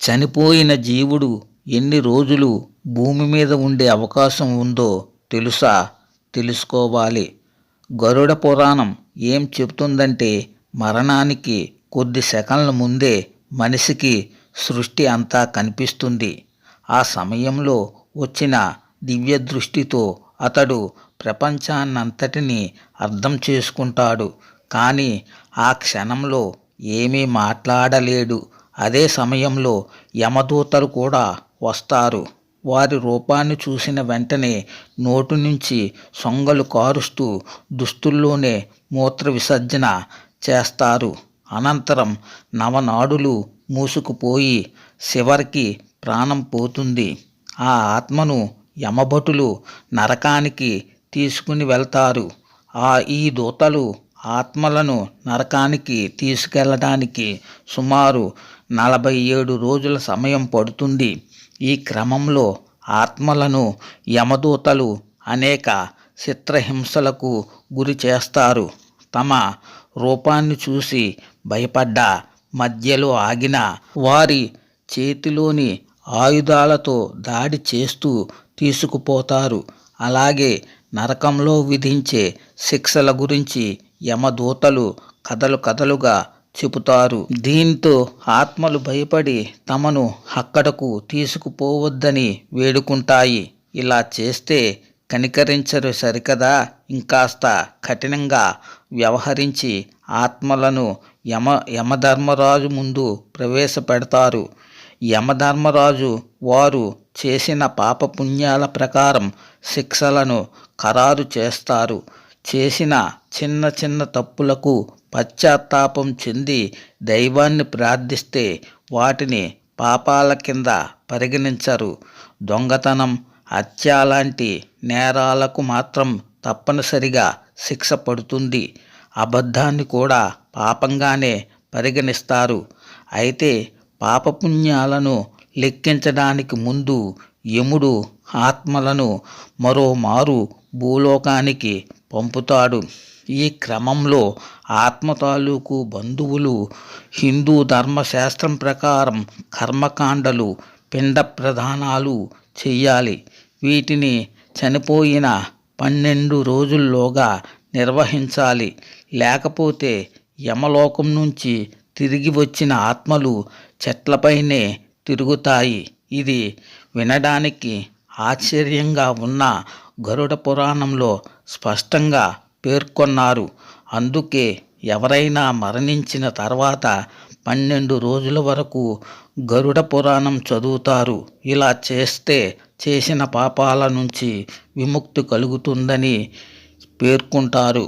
చనిపోయిన జీవుడు ఎన్ని రోజులు భూమి మీద ఉండే అవకాశం ఉందో తెలుసా? తెలుసుకోవాలి. గరుడ పురాణం ఏం చెబుతుందంటే మరణానికి కొద్ది సెకండ్ల ముందే మనిషికి సృష్టి అంతా కనిపిస్తుంది. ఆ సమయంలో వచ్చిన దివ్య దృష్టితో అతడు ప్రపంచాన్నంతటినీ అర్థం చేసుకుంటాడు. కానీ ఆ క్షణంలో ఏమీ మాట్లాడలేడు. అదే సమయంలో యమదూతలు కూడా వస్తారు. వారి రూపాన్ని చూసిన వెంటనే నోటు నుంచి సొంగలు కారుస్తూ దుస్తుల్లోనే మూత్ర విసర్జన చేస్తారు. అనంతరం నవనాడులు మూసుకుపోయి చివరికి ప్రాణం పోతుంది. ఆ ఆత్మను యమభటులు నరకానికి తీసుకుని వెళ్తారు. ఆ ఈ దూతలు ఆత్మలను నరకానికి తీసుకెళ్ళడానికి సుమారు నలభై ఏడు రోజుల సమయం పడుతుంది. ఈ క్రమంలో ఆత్మలను యమదూతలు అనేక చిత్రహింసలకు గురి చేస్తారు. తమ రూపాన్ని చూసి భయపడ్డ మధ్యలో ఆగిన వారి చేతిలోని ఆయుధాలతో దాడి చేస్తూ తీసుకుపోతారు. అలాగే నరకంలో విధించే శిక్షల గురించి యమదూతలు కథలు కథలుగా చెబుతారు. దీంతో ఆత్మలు భయపడి తమను అక్కడకు తీసుకుపోవద్దని వేడుకుంటాయి. ఇలా చేస్తే కనికరించరు సరికదా? ఇంకాస్త కఠినంగా వ్యవహరించి ఆత్మలను యమ యమధర్మరాజు ముందు ప్రవేశపెడతారు. యమధర్మరాజు వారు చేసిన పాపపుణ్యాల ప్రకారం శిక్షలను ఖరారు చేస్తారు. చేసిన చిన్న చిన్న తప్పులకు పశ్చాత్తాపం చెంది దైవాన్ని ప్రార్థిస్తే వాటిని పాపాల కింద పరిగణించరు. దొంగతనం హత్య లాంటి నేరాలకు మాత్రం తప్పనిసరిగా శిక్ష పడుతుంది. అబద్ధాన్ని కూడా పాపంగానే పరిగణిస్తారు. అయితే పాపపుణ్యాలను లెక్కించడానికి ముందు యముడు ఆత్మలను మరోమారు భూలోకానికి పంపుతాడు. ఈ క్రమంలో ఆత్మ తాలూకు బంధువులు హిందూ ధర్మశాస్త్రం ప్రకారం కర్మకాండలు పిండ ప్రధానాలు చెయ్యాలి. వీటిని చనిపోయిన పన్నెండు రోజుల్లోగా నిర్వహించాలి. లేకపోతే యమలోకం నుంచి తిరిగి వచ్చిన ఆత్మలు చెట్లపైనే తిరుగుతాయి. ఇది వినడానికి ఆశ్చర్యంగా ఉన్న గరుడ పురాణంలో స్పష్టంగా పేర్కొన్నారు. అందుకే ఎవరైనా మరణించిన తర్వాత పన్నెండు రోజుల వరకు గరుడ పురాణం చదువుతారు. ఇలా చేస్తే చేసిన పాపాల నుంచి విముక్తి కలుగుతుందని పేర్కొంటారు.